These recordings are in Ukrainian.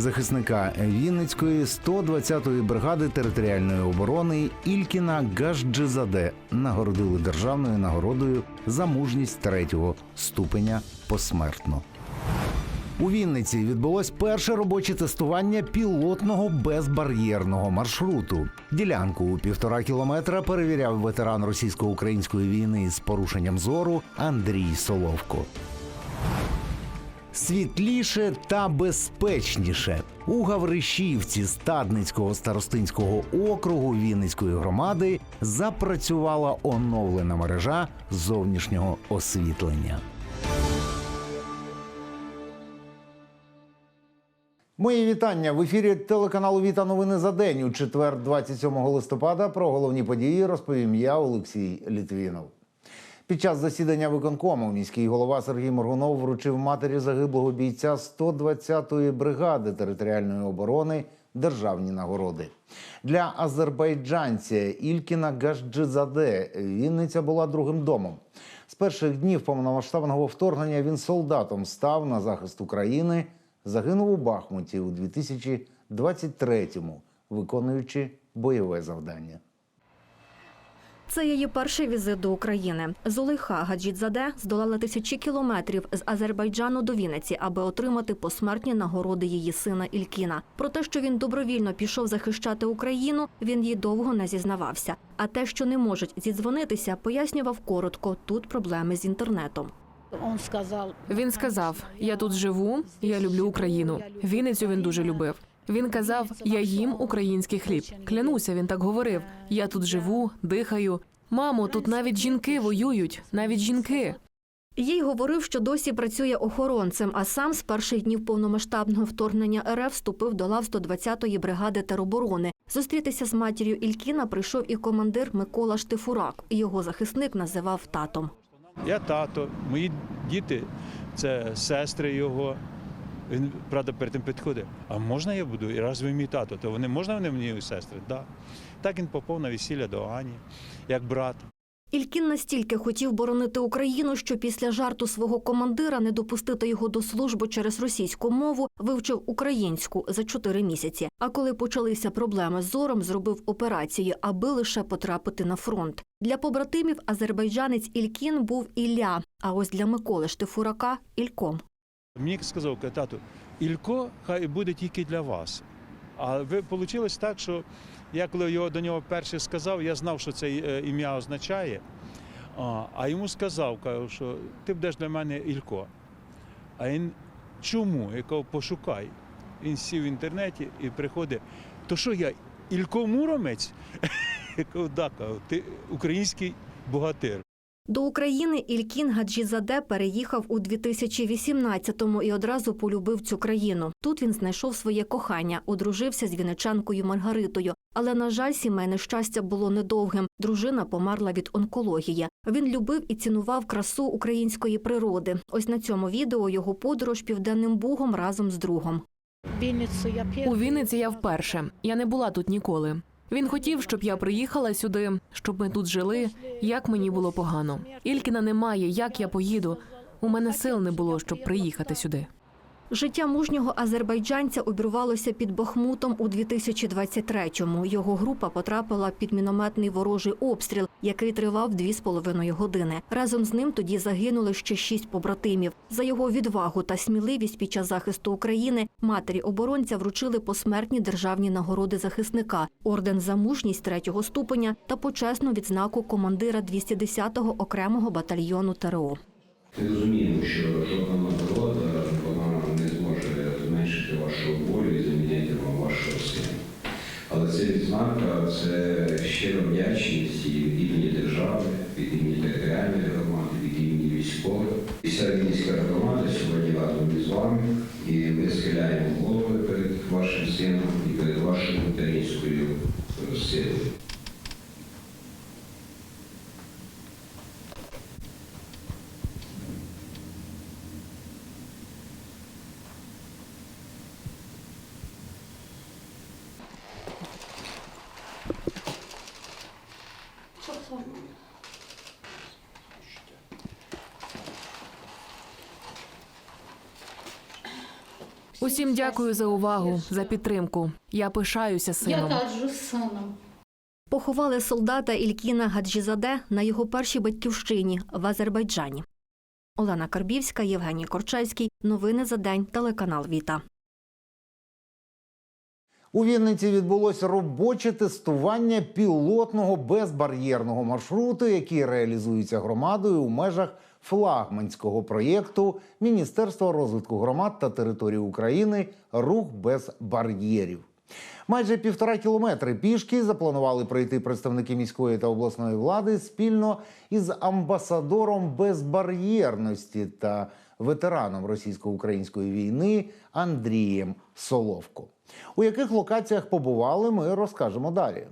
захисника Вінницької 120-ї бригади територіальної оборони Ількіна Гажджизаде нагородили державною нагородою за мужність третього ступеня посмертно. У Вінниці відбулось перше робоче тестування пілотного безбар'єрного маршруту. Ділянку у півтора кілометра перевіряв ветеран російсько-української війни з порушенням зору Андрій Соловко. Світліше та безпечніше у Гавришівці Стадницького старостинського округу Вінницької громади запрацювала оновлена мережа зовнішнього освітлення. Мої вітання в ефірі телеканалу Віта Новини за день у четвер, 27 листопада. Про головні події розповім я, Олексій Літвінов. Під час засідання виконкому міський голова Сергій Моргунов вручив матері загиблого бійця 120-ї бригади територіальної оборони державні нагороди. Для азербайджанця Ількіна Гажджизаде Вінниця була другим домом. З перших днів повномасштабного вторгнення він солдатом став на захист України, загинув у Бахмуті у 2023-му, виконуючи бойове завдання. Це її перший візит до України. Зулейха Гаджідзаде здолала тисячі кілометрів з Азербайджану до Вінниці, аби отримати посмертні нагороди її сина Ількіна. Про те, що він добровільно пішов захищати Україну, він їй довго не зізнавався. А те, що не можуть зідзвонитися, пояснював коротко. Тут проблеми з інтернетом. Он сказав, Він сказав: Я тут живу, я люблю Україну. Вінницю він дуже любив. Він казав: Я їм український хліб. Клянуся, він так говорив. Я тут живу, дихаю. Мамо, тут навіть жінки воюють, навіть жінки. Їй говорив, що досі працює охоронцем, а сам з перших днів повномасштабного вторгнення РФ вступив до лав 120-ї бригади тероборони. Зустрітися з матір'ю Ількіна прийшов і командир Микола Штифурак. Його захисник називав татом. Я тато, мої діти це сестри його. Він, правда, перед тим підходить. А можна я буду? І раз ви мій тато, то вони можна вони мені сестри? Да. Так він попав на весілля до Ані, як брат. Ількін настільки хотів боронити Україну, що після жарту свого командира не допустити його до служби через російську мову вивчив українську за чотири місяці. А коли почалися проблеми з зором, зробив операцію, аби лише потрапити на фронт. Для побратимів азербайджанець Ількін був Ілля. А ось для Миколи Штифурака Ільком. Мені сказав, тату, Ілько хай буде тільки для вас. А ви вийшло так, що я коли його до нього перше сказав, я знав, що це е, ім'я означає. А, йому сказав, що ти будеш для мене Ілько. А він чому? Я кажу, пошукай. Він сів в інтернеті і приходить. То що я, Ілько Муромець? Я кажу, да, ти український богатир. До України Ількін Гаджізаде переїхав у 2018-му і одразу полюбив цю країну. Тут він знайшов своє кохання, одружився з вінничанкою Маргаритою. Але, на жаль, сімейне щастя було недовгим. Дружина померла від онкології. Він любив і цінував красу української природи. Ось на цьому відео його подорож південним бугом разом з другом. Вінницю я У Вінниці я вперше. Я не була тут ніколи. Він хотів, щоб я приїхала сюди, щоб ми тут жили. Як мені було погано. Ількіна немає. Як я поїду? У мене сил не було, щоб приїхати сюди. Життя мужнього азербайджанця обірвалося під Бахмутом у 2023-му. Його група потрапила під мінометний ворожий обстріл, який тривав дві з половиною години. Разом з ним тоді загинули ще шість побратимів. За його відвагу та сміливість під час захисту України матері оборонця вручили посмертні державні нагороди захисника, орден за мужність третього ступеня та почесну відзнаку командира 210-го окремого батальйону ТРО. Ми розуміємо, що жодна нагорода вона не зможе зменшити вашу болю і замінити вам вашого сина. Але це відзнака, це щира вдячність від імені держави, від імені територіальної громади, від імені військових. І вся війська громада сьогодні разом із вами. І ми схиляємо голови перед вашим сином і перед вашою е, силою. Усім дякую за увагу, за підтримку. Я пишаюся Я сином. горжусь сином. Поховали солдата Ількіна Гаджізаде на його першій батьківщині в Азербайджані. Олена Карбівська, Євгеній Корчальський. Новини за день. Телеканал Віта. У Вінниці відбулось робоче тестування пілотного безбар'єрного маршруту, який реалізується громадою у межах флагманського проєкту Міністерства розвитку громад та територій України Рух без бар'єрів. Майже півтора кілометри пішки запланували пройти представники міської та обласної влади спільно із амбасадором безбар'єрності та ветераном російсько-української війни Андрієм Соловко. У яких локаціях побували, ми розкажемо далі.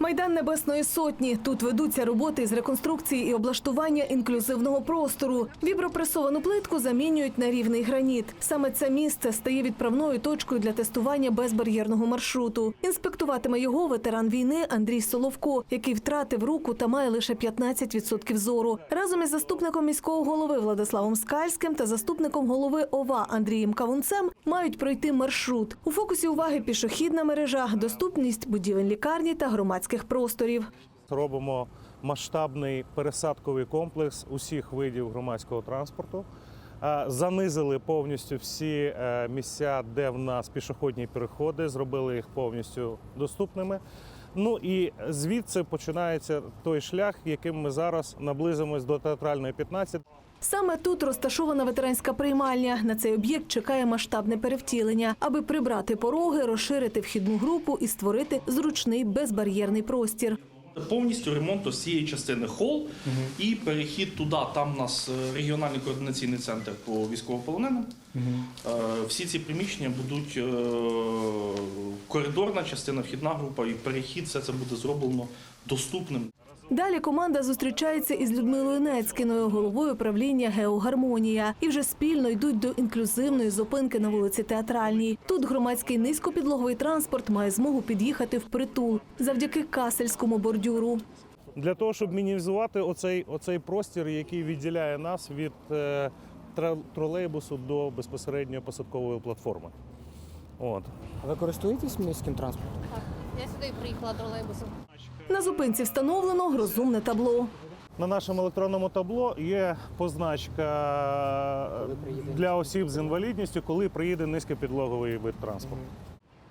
Майдан Небесної Сотні. Тут ведуться роботи з реконструкції і облаштування інклюзивного простору. Вібропресовану плитку замінюють на рівний граніт. Саме це місце стає відправною точкою для тестування безбар'єрного маршруту. Інспектуватиме його ветеран війни Андрій Соловко, який втратив руку та має лише 15% зору. Разом із заступником міського голови Владиславом Скальським та заступником голови ОВА Андрієм Кавунцем мають пройти маршрут. У фокусі уваги пішохідна мережа, доступність будівель лікарні та громадських просторів. Робимо масштабний пересадковий комплекс усіх видів громадського транспорту. Е, Занизили повністю всі е, місця, де в нас пішохідні переходи, зробили їх повністю доступними. Ну і звідси починається той шлях, яким ми зараз наблизимось до театральної 15. Саме тут розташована ветеранська приймальня. На цей об'єкт чекає масштабне перевтілення, аби прибрати пороги, розширити вхідну групу і створити зручний безбар'єрний простір. Повністю ремонт ось цієї частини хол і перехід туди. Там у нас е, регіональний координаційний центр по військовополоненим. Е, Всі ці приміщення будуть е, коридорна частина, вхідна група і перехід. Все це буде зроблено доступним. Далі команда зустрічається із Людмилою Нецькіною, головою правління Геогармонія, і вже спільно йдуть до інклюзивної зупинки на вулиці Театральній. Тут громадський низькопідлоговий транспорт має змогу під'їхати в притул завдяки касельському бордюру. Для того, щоб мінімізувати оцей, оцей простір, який відділяє нас від е, тра- тролейбусу до безпосередньо посадкової платформи. От. Ви користуєтесь міським транспортом? Я сюди приїхала тролейбусом. На зупинці встановлено розумне табло. На нашому електронному табло є позначка для осіб з інвалідністю, коли приїде низькопідлоговий вид транспорту.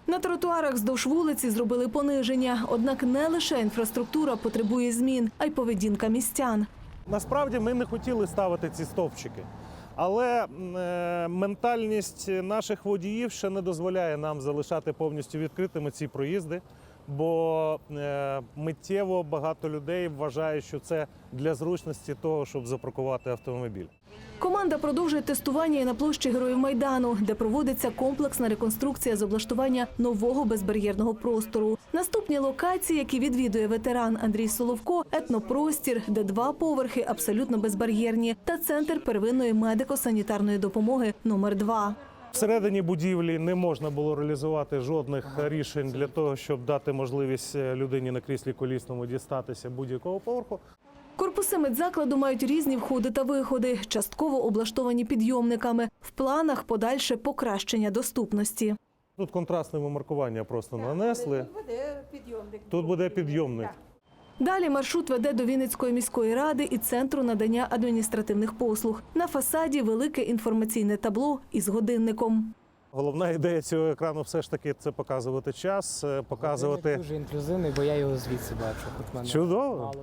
На тротуарах вздовж вулиці зробили пониження. Однак не лише інфраструктура потребує змін, а й поведінка містян. Насправді ми не хотіли ставити ці стовпчики, але е, ментальність наших водіїв ще не дозволяє нам залишати повністю відкритими ці проїзди. Бо е, миттєво багато людей вважає, що це для зручності того, щоб запаркувати автомобіль. Команда продовжує тестування і на площі Героїв Майдану, де проводиться комплексна реконструкція з облаштування нового безбар'єрного простору. Наступні локації, які відвідує ветеран Андрій Соловко, етнопростір, де два поверхи абсолютно безбар'єрні, та центр первинної медико-санітарної допомоги номер 2 Всередині будівлі не можна було реалізувати жодних рішень для того, щоб дати можливість е, людині на кріслі колісному дістатися будь-якого поверху. Корпуси медзакладу мають різні входи та виходи, частково облаштовані підйомниками. В планах подальше покращення доступності. Тут контрастне маркування просто нанесли. Тут буде підйомник. Далі маршрут веде до Вінницької міської ради і центру надання адміністративних послуг. На фасаді велике інформаційне табло із годинником. Головна ідея цього екрану все ж таки це показувати час, е, Годинник показувати дуже інклюзивний, бо я його звідси бачу. Хоч мене чудово.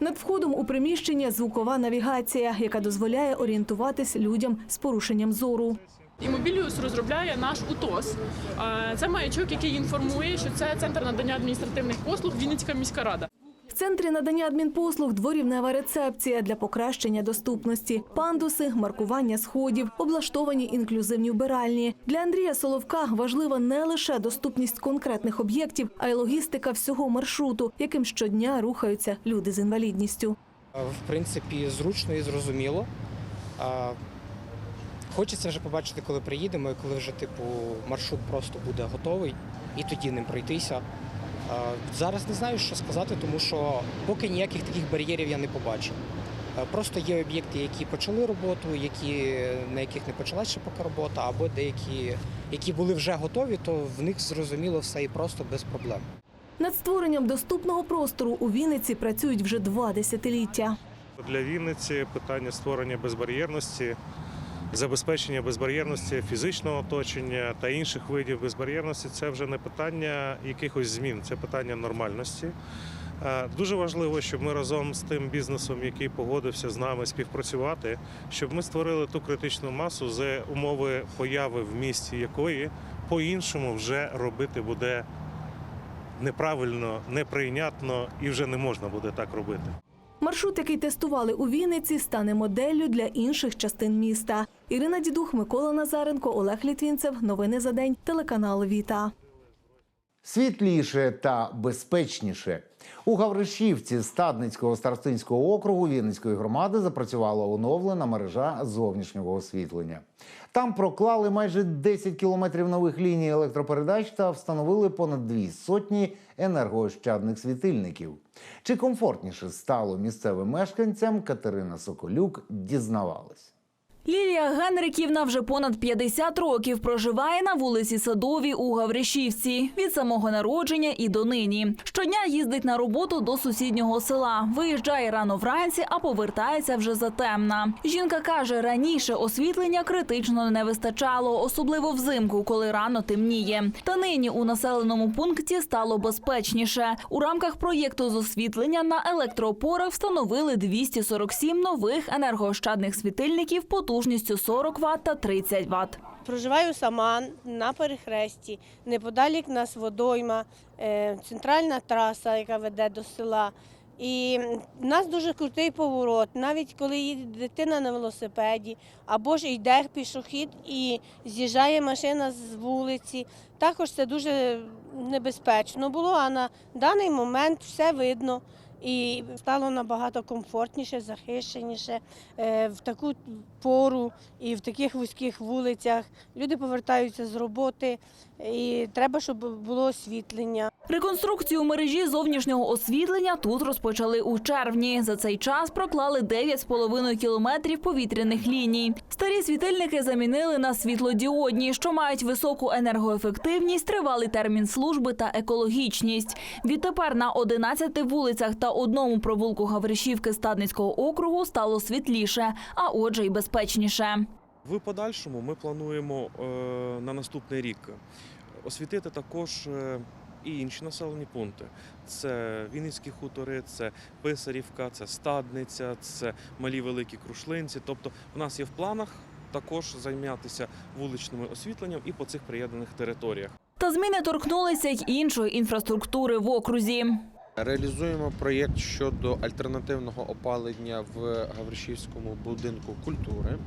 Над входом у приміщення звукова навігація, яка дозволяє орієнтуватись людям з порушенням зору. Імобіліус розробляє наш УТОС. Е, Це маячок, який інформує, що це центр надання адміністративних послуг Вінницька міська рада. В центрі надання адмінпослуг дворівнева рецепція для покращення доступності, пандуси, маркування сходів, облаштовані інклюзивні вбиральні. Для Андрія Соловка важлива не лише доступність конкретних об'єктів, а й логістика всього маршруту, яким щодня рухаються люди з інвалідністю. В принципі, зручно і зрозуміло. Хочеться вже побачити, коли приїдемо, і коли вже типу маршрут просто буде готовий, і тоді ним пройтися. А, Зараз не знаю, що сказати, тому що поки ніяких таких бар'єрів я не побачив. Е, Просто є об'єкти, які почали роботу, які, на яких не почалась ще поки робота, або деякі, які були вже готові, то в них зрозуміло все і просто без проблем. Над створенням доступного простору у Вінниці працюють вже два десятиліття. Для Вінниці питання створення безбар'єрності, забезпечення безбар'єрності фізичного оточення та інших видів безбар'єрності це вже не питання якихось змін, це питання нормальності. Е, Дуже важливо, щоб ми разом з тим бізнесом, який погодився з нами співпрацювати, щоб ми створили ту критичну масу, за умови появи в місті якої по-іншому вже робити буде неправильно, неприйнятно і вже не можна буде так робити. Маршрут, який тестували у Вінниці, стане моделлю для інших частин міста. Ірина Дідух, Микола Назаренко, Олег Літвінцев. Новини за день. Телеканал Віта. Світліше та безпечніше. У Гавришівці Стадницького старостинського округу Вінницької громади запрацювала оновлена мережа зовнішнього освітлення. Там проклали майже 10 кілометрів нових ліній електропередач та встановили понад дві сотні енергоощадних світильників. Чи комфортніше стало місцевим мешканцям, Катерина Соколюк дізнавалась. Лілія Генриківна вже понад 50 років проживає на вулиці Садовій у Гавришівці від самого народження і до нині. Щодня їздить на роботу до сусіднього села. Виїжджає рано вранці, а повертається вже затемна. Жінка каже, раніше освітлення критично не вистачало, особливо взимку, коли рано темніє. Та нині у населеному пункті стало безпечніше. У рамках проєкту з освітлення на електроопорах встановили 247 нових енергоощадних світильників потужністю 40 Вт та 30 Вт. Проживаю сама на перехресті, неподалік нас водойма, е, центральна траса, яка веде до села. І в нас дуже крутий поворот. Навіть коли їде дитина на велосипеді, або ж йде пішохід і з'їжджає машина з вулиці. Також це дуже небезпечно було, а на даний момент все видно. І стало набагато комфортніше, захищеніше е, в таку пору і в таких вузьких вулицях. Люди повертаються з роботи, і треба, щоб було освітлення. Реконструкцію мережі зовнішнього освітлення тут розпочали у червні. За цей час проклали 9,5 кілометрів повітряних ліній. Старі світильники замінили на світлодіодні, що мають високу енергоефективність, тривалий термін служби та екологічність. Відтепер на 11 вулицях та одному провулку Гавришівки Стадницького округу стало світліше, а отже, й безпечніше. В подальшому ми плануємо е, на наступний рік освітити також е, і інші населені пункти. Це Вінницькі хутори, це Писарівка, це Стадниця, це малі великі крушлинці. Тобто, в нас є в планах також зайнятися вуличним освітленням і по цих приєднаних територіях. Та зміни торкнулися й іншої інфраструктури в окрузі. Реалізуємо проєкт щодо альтернативного опалення в Гавришівському будинку культури.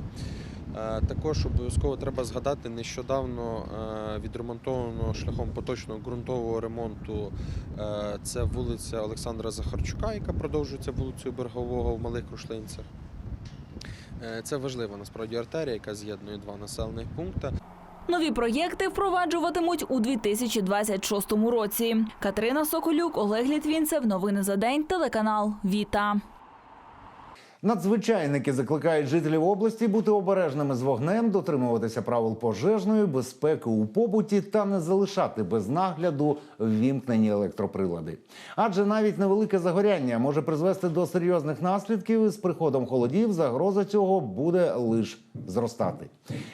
Е, Також обов'язково треба згадати нещодавно е, відремонтовано шляхом поточного ґрунтового ремонту. е, Це вулиця Олександра Захарчука, яка продовжується вулицею Берегового в Малих Крушлинцях. Е, Це важлива насправді артерія, яка з'єднує два населених пункти. Нові проєкти впроваджуватимуть у 2026 році. Катерина Соколюк, Олег Літвінцев. Новини за день. Телеканал Віта. Надзвичайники закликають жителів області бути обережними з вогнем, дотримуватися правил пожежної безпеки у побуті та не залишати без нагляду ввімкнені електроприлади. Адже навіть невелике загоряння може призвести до серйозних наслідків. і З приходом холодів загроза цього буде лише зростати.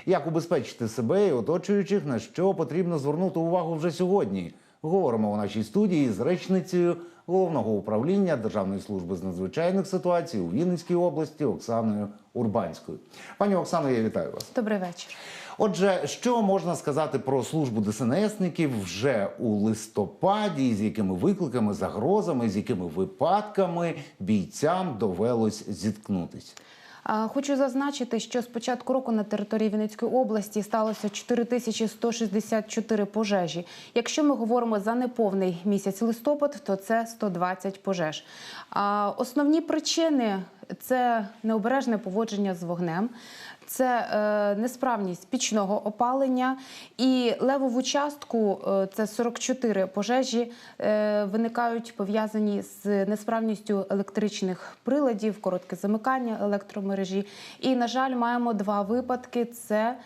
Як убезпечити себе і оточуючих, на що потрібно звернути увагу вже сьогодні? Говоримо у нашій студії з речницею головного управління Державної служби з надзвичайних ситуацій у Вінницькій області Оксаною Урбанською. Пані Оксано, я вітаю вас. Добрий вечір. Отже, що можна сказати про службу ДСНСників вже у листопаді, з якими викликами, загрозами, з якими випадками бійцям довелось зіткнутися? Хочу зазначити, що з початку року на території Вінницької області сталося 4164 пожежі. Якщо ми говоримо за неповний місяць листопад, то це 120 пожеж. Основні причини це необережне поводження з вогнем. Це е, несправність пічного опалення і левову частку е, це 44 пожежі е, виникають пов'язані з несправністю електричних приладів, коротке замикання електромережі. І, на жаль, маємо два випадки: це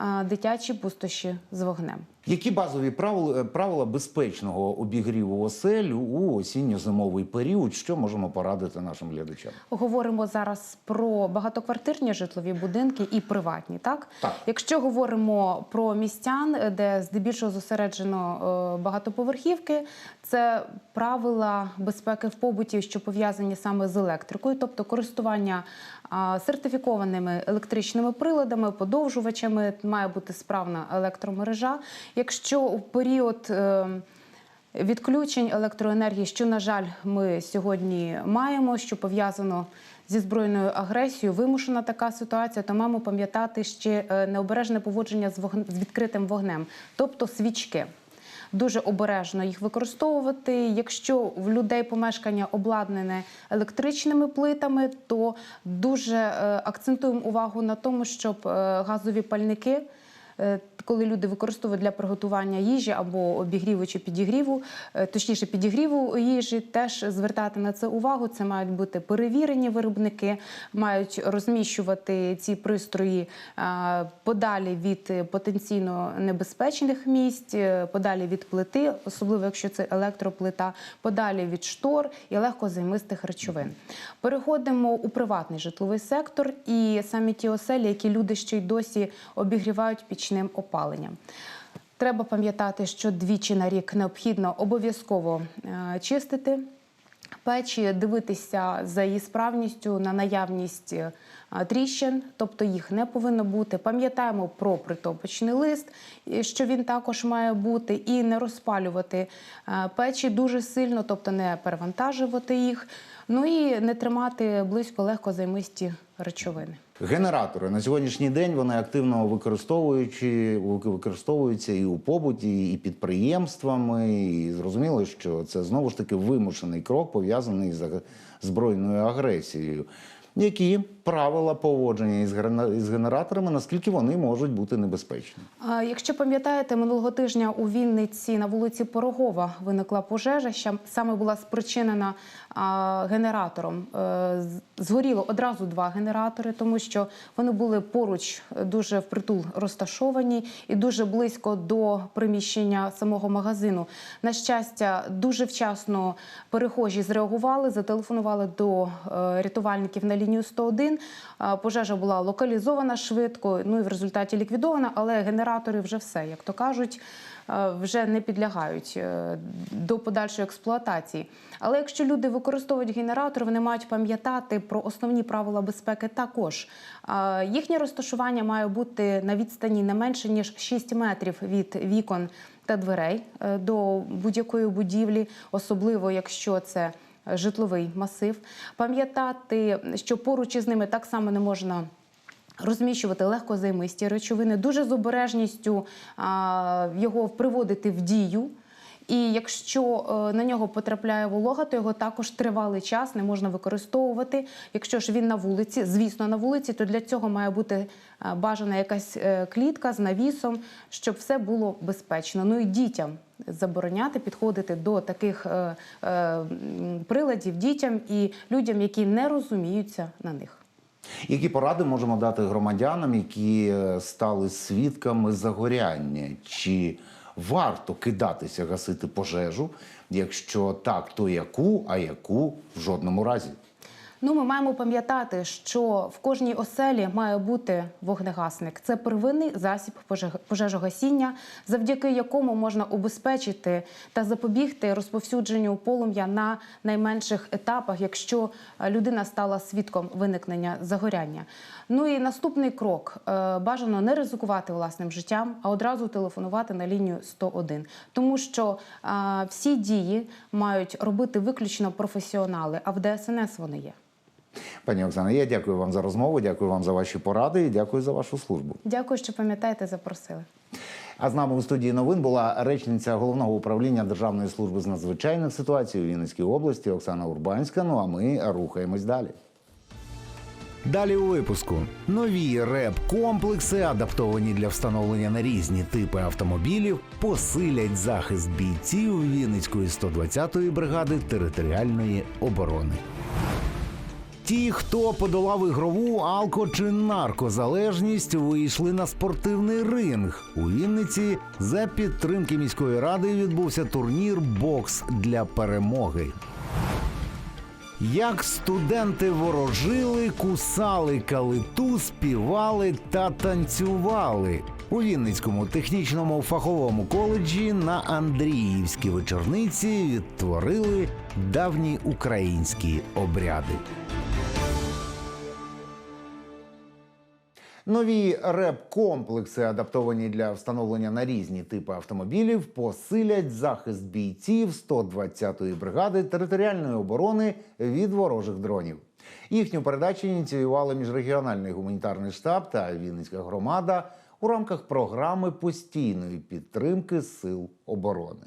е, дитячі пустощі з вогнем. Які базові правила, правила безпечного обігріву осель у осінньо-зимовий період? Що можемо порадити нашим глядачам? Говоримо зараз про багатоквартирні житлові будинки і приватні. Так, Так. якщо говоримо про містян, де здебільшого зосереджено е, багатоповерхівки, це правила безпеки в побуті, що пов'язані саме з електрикою, тобто користування сертифікованими електричними приладами, подовжувачами, має бути справна електромережа. Якщо у період е, відключень електроенергії, що, на жаль, ми сьогодні маємо, що пов'язано зі збройною агресією, вимушена така ситуація, то маємо пам'ятати ще е, необережне поводження з, вогн... з відкритим вогнем, тобто свічки. Дуже обережно їх використовувати. Якщо в людей помешкання обладнане електричними плитами, то дуже е, акцентуємо увагу на тому, щоб е, газові пальники коли люди використовують для приготування їжі або обігріву чи підігріву, е, точніше підігріву їжі, теж звертати на це увагу. Це мають бути перевірені виробники, мають розміщувати ці пристрої е, подалі від е, потенційно небезпечних місць, е, подалі від плити, особливо якщо це електроплита, подалі від штор і легкозаймистих речовин. Переходимо у приватний житловий сектор і самі ті оселі, які люди ще й досі обігрівають пічним опаленням. Треба пам'ятати, що двічі на рік необхідно обов'язково е, чистити печі, дивитися за її справністю на наявність е, тріщин, тобто їх не повинно бути. Пам'ятаємо про притопочний лист, що він також має бути, і не розпалювати е, печі дуже сильно, тобто не перевантажувати їх. Ну і не тримати близько легкозаймисті речовини. Генератори на сьогоднішній день вони активно використовуючи використовуються і у побуті, і підприємствами. І зрозуміло, що це знову ж таки вимушений крок пов'язаний з збройною агресією. Які правила поводження із генераторами, наскільки вони можуть бути небезпечні? Якщо пам'ятаєте, минулого тижня у Вінниці на вулиці Порогова виникла пожежа, що саме була спричинена генератором. Е, Згоріло одразу два генератори, тому що вони були поруч дуже впритул розташовані і дуже близько до приміщення самого магазину. На щастя, дуже вчасно перехожі зреагували, зателефонували до е, рятувальників на лінію 101. А, Пожежа була локалізована швидко, ну і в результаті ліквідована, але генератори вже все, як то кажуть, вже не підлягають е, до подальшої експлуатації. Але якщо люди використовують генератор, вони мають пам'ятати про основні правила безпеки також. Їхнє розташування має бути на відстані не менше ніж 6 метрів від вікон та дверей е, до будь-якої будівлі, особливо якщо це житловий масив. Пам'ятати, що поруч із ними так само не можна. Розміщувати легкозаймисті речовини, дуже з обережністю а, його приводити в дію. І якщо е, на нього потрапляє волога, то його також тривалий час не можна використовувати. Якщо ж він на вулиці, звісно, на вулиці, то для цього має бути е, бажана якась е, клітка з навісом, щоб все було безпечно. Ну і дітям забороняти підходити до таких е, е, приладів дітям і людям, які не розуміються на них. Які поради можемо дати громадянам, які е, стали свідками загоряння? Чи варто кидатися гасити пожежу? Якщо так, то яку, а яку в жодному разі? Ну, ми маємо пам'ятати, що в кожній оселі має бути вогнегасник. Це первинний засіб поже- пожежогасіння, завдяки якому можна убезпечити та запобігти розповсюдженню полум'я на найменших етапах, якщо е, людина стала свідком виникнення загоряння. Ну і наступний крок Е, бажано не ризикувати власним життям, а одразу телефонувати на лінію 101. Тому що е, всі дії мають робити виключно професіонали, а в ДСНС вони є. Пані Оксана, я дякую вам за розмову, дякую вам за ваші поради і дякую за вашу службу. Дякую, що пам'ятаєте, запросили. А з нами у студії новин була речниця головного управління Державної служби з надзвичайних ситуацій у Вінницькій області Оксана Урбанська. Ну а ми рухаємось далі. Далі у випуску нові реп-комплекси, адаптовані для встановлення на різні типи автомобілів, посилять захист бійців Вінницької 120-ї бригади територіальної оборони. Ті, хто подолав ігрову алко чи наркозалежність, вийшли на спортивний ринг. У Вінниці за підтримки міської ради відбувся турнір Бокс для перемоги. Як студенти ворожили, кусали калиту, співали та танцювали у Вінницькому технічному фаховому коледжі на Андріївській вечорниці відтворили давні українські обряди. Нові реп-комплекси, адаптовані для встановлення на різні типи автомобілів, посилять захист бійців 120-ї бригади територіальної оборони від ворожих дронів. Їхню передачу ініціювали міжрегіональний гуманітарний штаб та Вінницька громада у рамках програми постійної підтримки сил оборони.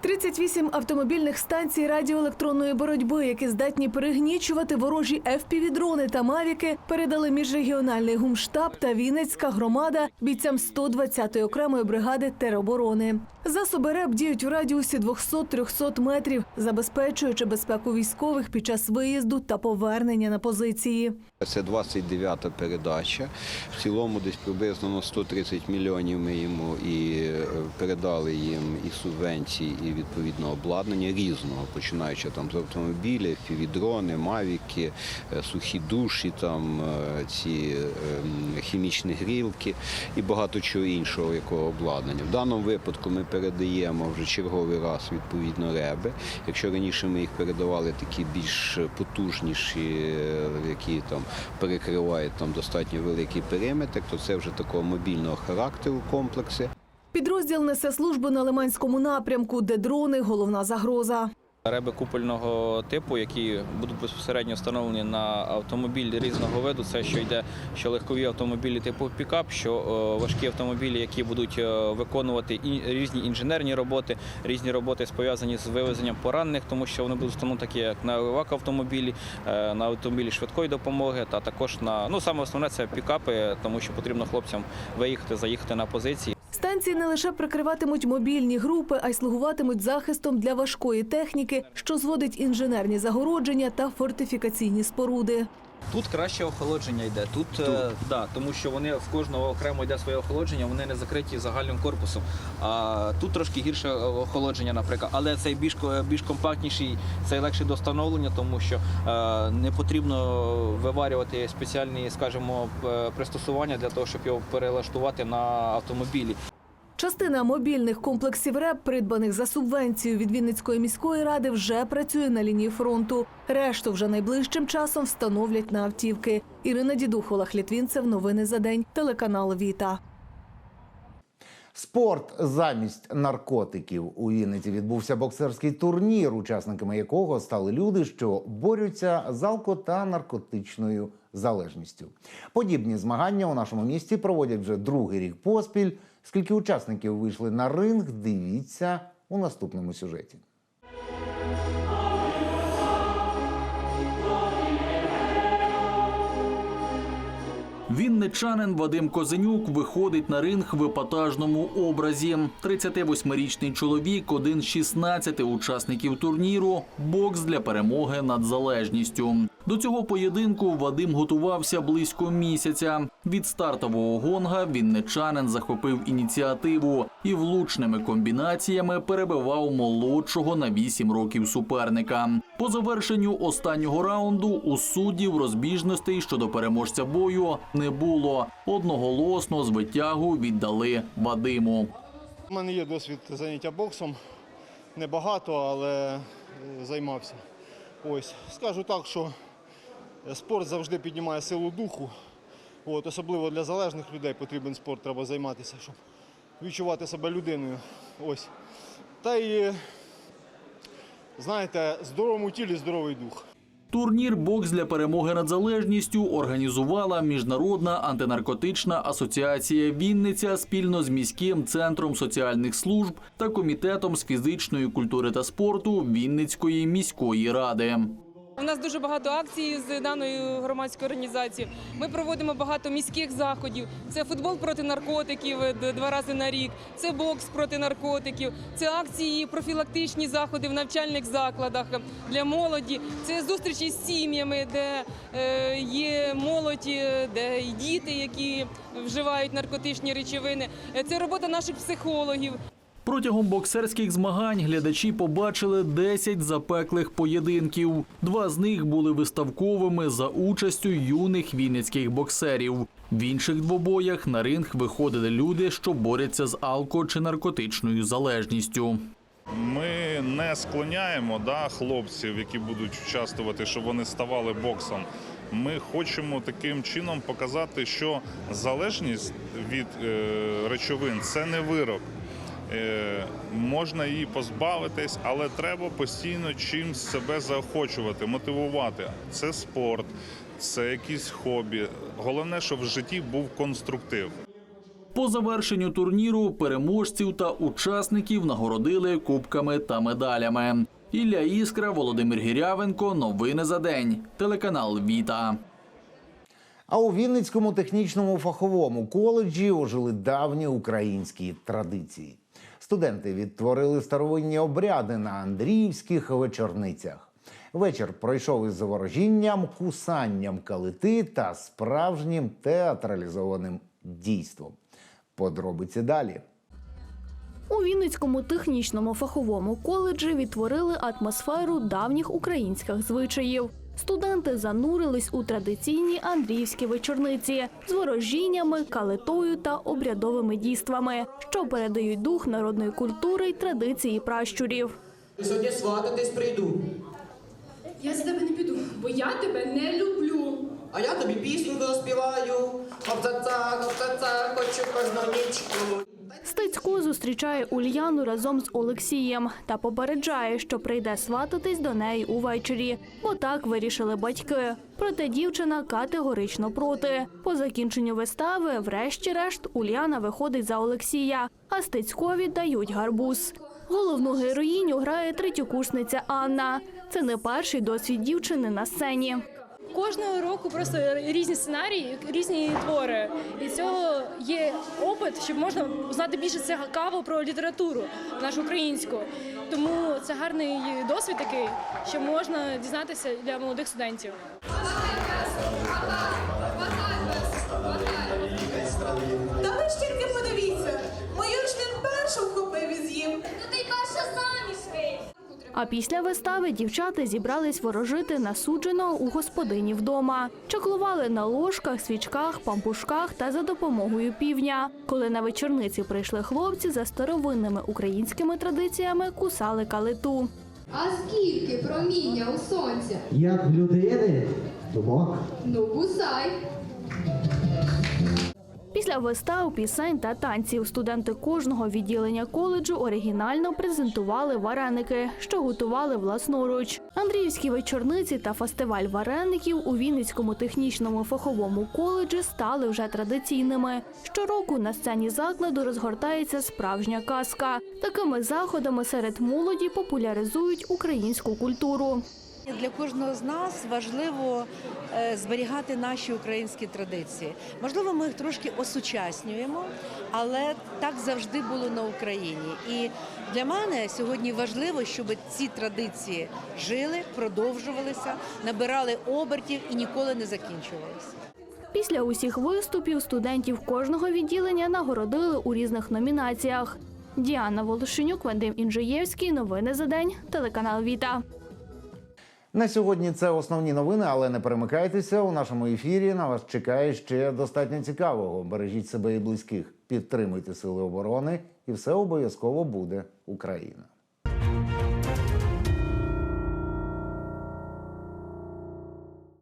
38 автомобільних станцій радіоелектронної боротьби, які здатні перегнічувати ворожі FPV-дрони та мавіки, передали міжрегіональний гумштаб та Вінницька громада бійцям 120-ї окремої бригади тероборони. Засоби РЕП діють у радіусі 200-300 метрів, забезпечуючи безпеку військових під час виїзду та повернення на позиції. Це 29-та передача. В цілому десь приблизно на 130 мільйонів ми йому і е, передали їм і субвенції, і відповідно обладнання різного, починаючи там з автомобілів, дрони, мавіки, е, сухі душі, там е, ці ем, хімічні грілки і багато чого іншого, якого обладнання. В даному випадку ми передаємо вже черговий раз відповідно реби. Якщо раніше ми їх передавали такі більш потужніші, які там перекривають там достатньо великий периметр, то це вже такого мобільного характеру комплекси. Підрозділ несе службу на Лиманському напрямку, де дрони головна загроза. Реби купольного типу, які будуть безпосередньо встановлені на автомобіль різного виду, це що йде що легкові автомобілі типу пікап, що е, важкі автомобілі, які будуть е, виконувати різні інженерні роботи, різні роботи пов'язані з вивезенням поранених, тому що вони будуть встановлені такі як на евак автомобілі, е, на автомобілі швидкої допомоги, та також на ну саме основне це пікапи, тому що потрібно хлопцям виїхати, заїхати на позиції. Станції не лише прикриватимуть мобільні групи, а й слугуватимуть захистом для важкої техніки, що зводить інженерні загородження та фортифікаційні споруди. Тут краще охолодження йде. Тут, е, да, тому що вони в кожного окремо йде своє охолодження, вони не закриті загальним корпусом. А тут трошки гірше е, охолодження, наприклад. Але цей більш більш компактніший, цей легший до встановлення, тому що е, не потрібно виварювати спеціальні, скажімо, е, пристосування для того, щоб його перелаштувати на автомобілі. Частина мобільних комплексів РЕП, придбаних за субвенцію від Вінницької міської ради, вже працює на лінії фронту. Решту вже найближчим часом встановлять на автівки. Ірина Дідух, Олег Літвінцев. Новини за день. Телеканал Віта. Спорт замість наркотиків у Вінниці відбувся боксерський турнір, учасниками якого стали люди, що борються з алко та наркотичною залежністю. Подібні змагання у нашому місті проводять вже другий рік поспіль. Скільки учасників вийшли на ринг, дивіться у наступному сюжеті. Вінничанин Вадим Козенюк виходить на ринг в епатажному образі. 38-річний чоловік, один з 16 учасників турніру, бокс для перемоги над залежністю. До цього поєдинку Вадим готувався близько місяця. Від стартового гонга вінничанин захопив ініціативу і влучними комбінаціями перебивав молодшого на 8 років суперника. По завершенню останнього раунду у суддів розбіжностей щодо переможця бою не було. Одноголосно з витягу віддали Вадиму. У мене є досвід заняття боксом. Небагато, але е, займався. Ось, скажу так, що спорт завжди піднімає силу духу. От, особливо для залежних людей потрібен спорт, треба займатися, щоб відчувати себе людиною. Ось. Та й, знаєте, в здоровому тілі здоровий дух. Турнір Бокс для перемоги над залежністю організувала Міжнародна антинаркотична асоціація Вінниця спільно з міським центром соціальних служб та комітетом з фізичної культури та спорту Вінницької міської ради. У нас дуже багато акцій з даною громадською організацією. Ми проводимо багато міських заходів. Це футбол проти наркотиків два рази на рік, це бокс проти наркотиків, це акції, профілактичні заходи в навчальних закладах для молоді. Це зустрічі з сім'ями, де е, є молодь, е, де і діти, які вживають наркотичні речовини. Е, Це робота наших психологів. Протягом боксерських змагань глядачі побачили 10 запеклих поєдинків. Два з них були виставковими за участю юних вінницьких боксерів. В інших двобоях на ринг виходили люди, що борються з алко чи наркотичною залежністю. Ми не склоняємо да, хлопців, які будуть участвувати, щоб вони ставали боксом. Ми хочемо таким чином показати, що залежність від е, речовин це не вирок. Е, можна її позбавитись, але треба постійно чимсь себе заохочувати, мотивувати. Це спорт, це якісь хобі. Головне, щоб в житті був конструктив. По завершенню турніру переможців та учасників нагородили кубками та медалями. Ілля Іскра, Володимир Гірявенко. Новини за день. Телеканал Віта. А у Вінницькому технічному фаховому коледжі ожили давні українські традиції. Студенти відтворили старовинні обряди на Андріївських вечорницях. Вечір пройшов із заворожінням, кусанням калити та справжнім театралізованим дійством. Подробиці далі. У Вінницькому технічному фаховому коледжі відтворили атмосферу давніх українських звичаїв. Студенти занурились у традиційні андріївські вечорниці з ворожіннями, калитою та обрядовими дійствами, що передають дух народної культури й традиції пращурів. Сьогодні свататись прийду. Я за тебе не піду, бо я тебе не люблю. А я тобі пісеньку заспіваю. Хопцаца, хопцаца, хочу кожну нічку. Стецько зустрічає Ульяну разом з Олексієм та попереджає, що прийде свататись до неї увечері, бо так вирішили батьки. Проте дівчина категорично проти. По закінченню вистави, врешті-решт, Ульяна виходить за Олексія, а Стецькові дають гарбуз. Головну героїню грає третьокурсниця Анна. Це не перший досвід дівчини на сцені. Кожного року просто різні сценарії, різні твори. І цього є опит, щоб можна узнати більше цікаво про літературу нашу українську. Тому це гарний досвід такий, що можна дізнатися для молодих студентів. А після вистави дівчата зібрались ворожити насудженого у господині вдома. Чаклували на ложках, свічках, пампушках та за допомогою півня. Коли на вечорниці прийшли хлопці за старовинними українськими традиціями, кусали калиту. А скільки проміння у сонця? Як в людини, думок. Ну, кусай. Після вистав, пісень та танців студенти кожного відділення коледжу оригінально презентували вареники, що готували власноруч. Андріївські вечорниці та фестиваль вареників у Вінницькому технічному фаховому коледжі стали вже традиційними. Щороку на сцені закладу розгортається справжня казка. Такими заходами серед молоді популяризують українську культуру. Для кожного з нас важливо е, зберігати наші українські традиції. Можливо, ми їх трошки осучаснюємо, але так завжди було на Україні. І для мене сьогодні важливо, щоб ці традиції жили, продовжувалися, набирали обертів і ніколи не закінчувалися. Після усіх виступів студентів кожного відділення нагородили у різних номінаціях. Діана Волошенюк, Вадим Інжиєвський. Новини за день. Телеканал Віта. На сьогодні це основні новини, але не перемикайтеся. У нашому ефірі на вас чекає ще достатньо цікавого. Бережіть себе і близьких, підтримуйте сили оборони, і все обов'язково буде Україна.